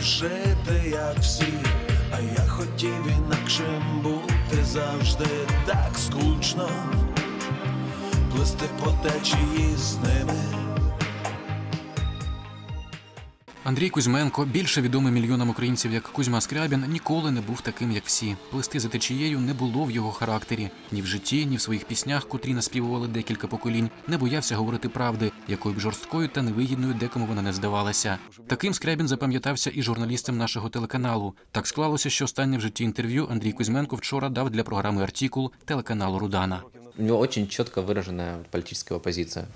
жити, як всі, а я хотів інакшим бути завжди так скучно, плисти по течії з ними. Андрій Кузьменко, більше відомий мільйонам українців як Кузьма Скрябін, ніколи не був таким, як всі. Плисти за течією не було в його характері ні в житті, ні в своїх піснях, котрі наспівували декілька поколінь. Не боявся говорити правди, якою б жорсткою та невигідною декому вона не здавалася. Таким Скрябін запам'ятався і журналістам нашого телеканалу. Так склалося, що останнє в житті інтерв'ю Андрій Кузьменко вчора дав для програми Артікул телеканалу Рудана. У него очень четко выраженная политическая оппозиция.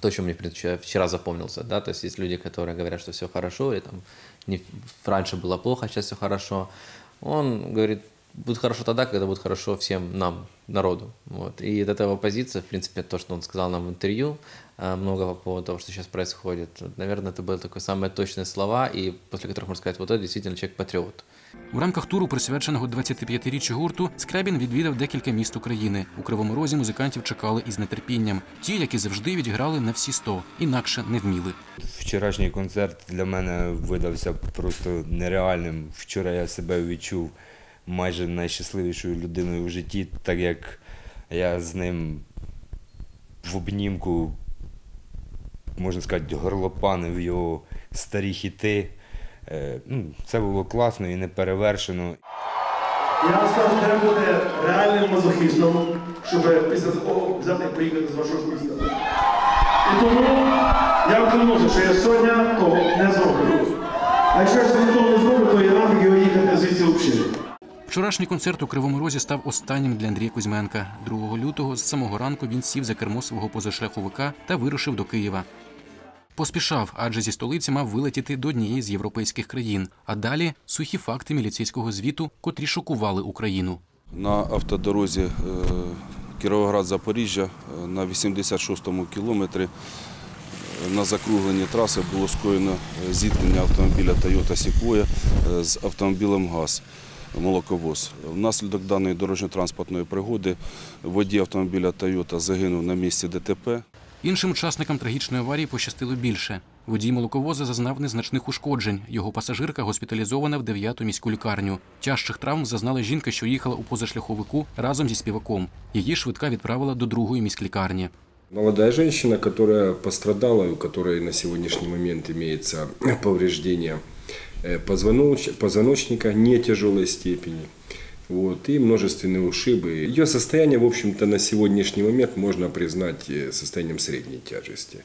То, что мне вчера- запомнился, да, то есть есть люди, которые говорят, что все хорошо, и там не, раньше было плохо, сейчас все хорошо. Он говорит, будет хорошо тогда, когда будет хорошо всем нам, народу. Вот. И от этого позиция, в принципе, то, что он сказал нам в интервью, э, много по поводу того, что сейчас происходит, вот, наверное, это были такие самые точные слова, и после которых можно сказать, вот это действительно человек-патриот. У рамках туру, присвяченого 25-річчю гурту, Скрябін відвідав декілька міст України. У Кривому Розі музикантів чекали із нетерпінням. Ті, які завжди відіграли на всі 100, інакше не вміли. Вчорашній концерт для мене видався просто нереальним. Вчора я себе відчув майже найщасливішою людиною в житті, так як я з ним в обнімку, можна сказати, горлопанив його старі хіти. Е, ну, Це було класно і неперевершено. Я вам скажу, треба бути реальним мазохістом, щоб після такого взяти і поїхати з вашого міста. І тому я вам клянуся, що я сьогодні того не зроблю. А якщо Вчорашній концерт у Кривому Розі став останнім для Андрія Кузьменка. 2 лютого з самого ранку він сів за кермо свого позашляховика та вирушив до Києва. Поспішав, адже зі столиці мав вилетіти до однієї з європейських країн. А далі сухі факти міліцейського звіту, котрі шокували Україну. на автодорозі е, Кіровоград-Запоріжжя е, на 86-му кілометрі е, на закругленні траси було скоєно зіткнення автомобіля Toyota Sequoia з автомобілем ГАЗ молоковоз. Внаслідок даної дорожньо-транспортної пригоди водій автомобіля Toyota загинув на місці ДТП. Іншим учасникам трагічної аварії пощастило більше. Водій молоковоза зазнав незначних ушкоджень. Його пасажирка госпіталізована в 9-ту міську лікарню. Тяжчих травм зазнала жінка, що їхала у позашляховику разом зі співаком. Її швидка відправила до другої міськлікарні. Молодая женщина, которая пострадала, у которой на сегодняшний момент имеется повреждение Э, позвоночника не тяжелой степени. Вот, и множественные ушибы. Ее состояние, в общем-то, на сегодняшний момент можно признать э, состоянием средней тяжести.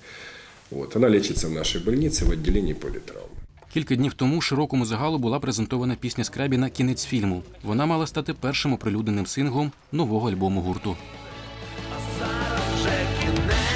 От, вона лічиться в нашій больниці в відділенні політравми. Кілька днів тому широкому загалу була презентована пісня Скрабіна Кінець фільму. Вона мала стати першим оприлюдненим синглом нового альбому гурту. А зараз вже кінець.